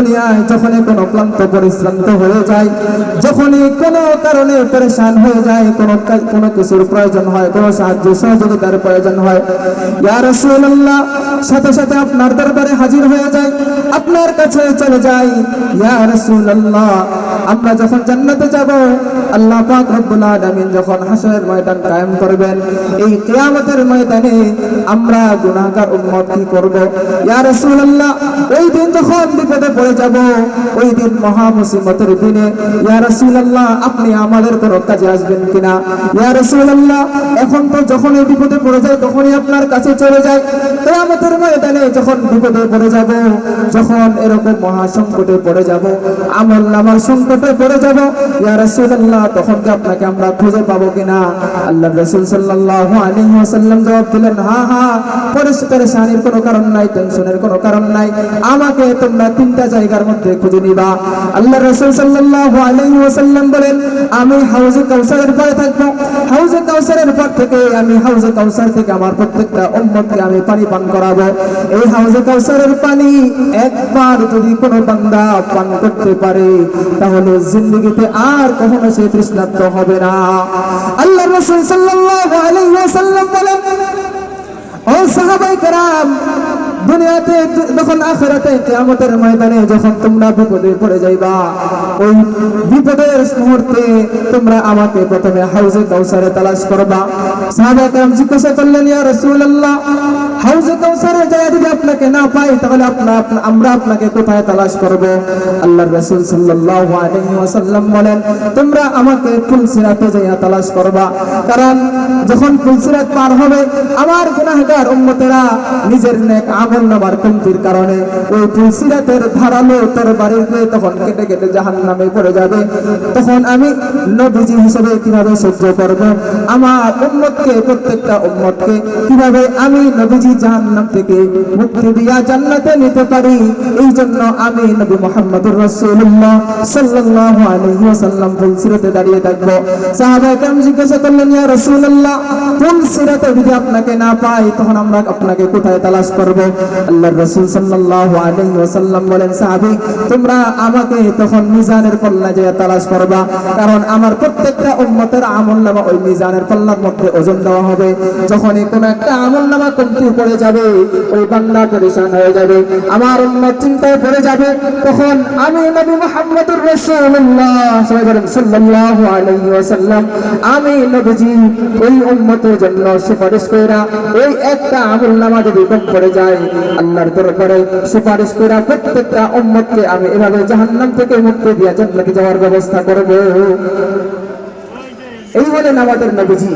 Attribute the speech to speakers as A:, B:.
A: দুনিয়ায় যখনই কোনো ক্লান্ত, পরিশ্রান্ত হয়ে যায়, যখনই কোনো কারণে পরেশান হয়ে যায়, কোনো কোনো কিছুর প্রয়োজন হয়, কোনো সাহায্য, সহযোগিতার প্রয়োজন হয়, ইয়া রাসূলুল্লাহ, সাথে সাথে আপনার দরবারে হাজির হয়ে যায় আপনার কাছে চলে যাই, ইয়া রাসূলুল্লাহ, আমরা যখন জান্নাতে যাব, আল্লাহ পাক রব্বুল আলামিন যখন হাসরের ময়দান কায়েম করবেন, এই কিয়ামতের ময়দানে আমরা গুনাহগার উম্মত কি করব? ইয়া রাসূলুল্লাহ, ওই দিন যখন বিপদে পড়ে যাব ওই দিন দিনে। ইয়া আপনি আমাদের কাজে আসবেন কিনা? ইয়া এখন তো যখন এই বিপদে পড়ে যায়, তখনই আপনার কাছে চলে যায়। ময়দানে যখন বিপদে পড়ে যাব, যখন এরকম পড়ে যাব নামার সংকটে পড়ে যাব, ইয়া তখন কি আপনাকে আমরা খুঁজে পাবো কিনা? আল্লাহ জবাব দিলেন কোনো কারণ নাই, টেনশনের কোনো কারণ নাই। আমাকে তোমরা তিনটা জায়গার মধ্যে খুঁজে নিবা। আল্লাহ রাসূল সাল্লাল্লাহু আলাইহি ওয়াসাল্লাম বলেন, আমি হাউজে কাউসারের পরে থাকব। হাউজে কাউসারের পর থেকে আমি হাউজে কাউসার থেকে আমার প্রত্যেকটা উম্মতকে আমি পানি পান করাবো। এই হাউজে কাউসারের পানি একবার যদি কোনো বান্দা পান করতে পারে, তাহলে জিন্দগিতে আর কখনো সে তৃষ্ণার্ত হবে না। আল্লাহ রাসূল সাল্লাল্লাহু আলাইহি ওয়াসাল্লাম বলেন, ও সাহাবাই কেরাম দুনিয়াতে, যখন আখেরাতে কিয়ামতের ময়দানে যখন তোমরা বিপদে পড়ে যাইবা, ওই বিপদের মুহূর্তে তোমরা আমাকে প্রথমে হাউজে কাউসারে তালাশ করবা। সাহাবা কেরাম জিজ্ঞাসা করলেন, ইয়া রাসূলুল্লাহ নিজের নামার কমতির কারণে ওই ফুলসিরাতের ধারালো তরবারিতে তখন কেটে কেটে জাহান্নামে পড়ে যাবে। তখন আমি নবীজি হিসেবে কীভাবে সহ্য করব? আমার উম্মতকে, প্রত্যেকটা উম্মতকে কীভাবে আমি নবীজি জাহান্নাম থেকে মুক্তি দিয়া জান্নাতে নিতে পারি। এই জন্য আমি নবী মুহাম্মদুর রাসূলুল্লাহ সাল্লাল্লাহু আলাইহি ওয়াসাল্লাম ফুলসিরাতে দাঁড়িয়ে থাকব। সাহাবায়ে কেরাম জিজ্ঞাসা করলেন, ইয়া রাসূলুল্লাহ ফুলসিরাতে যদি আপনাকে না পাই, তখন আমরা আপনাকে কোথায় তালাশ করব? আল্লাহর রাসূল সাল্লাল্লাহু আলাইহি ওয়াসাল্লাম বলেন, সাহাবী, তোমরা আমাকে তখন মিজানের পাল্লা যে তালাশ করবা, কারণ আমার প্রত্যেকটা উম্মতের আমলনামা ওই মিজানের পাল্লার মধ্যে ওজন দেওয়া হবে। যখনই কোনো একটা আমলনামা কমতি পড়ে যাবে, ওই বান্দা পরেশান হয়ে যাবে। আমার উম্মত চিন্তায় পড়ে যাবে, তখন আমি নবী মুহাম্মদুর ওয়াসাল্লাম, আমি নবীজি ওই উম্মতের জন্য সুপারিশ কইরা, ওই একটা আমলনামা যদি কম পড়ে যায়, আল্লাহর দরবারে সুপারিশ কইরা প্রত্যেকটা উম্মতকে আমি এভাবে জাহান্নাম থেকে মুক্তি দিয়া জান্নাতে যাওয়ার ব্যবস্থা করব। এই বলেন আমাদের নবীজি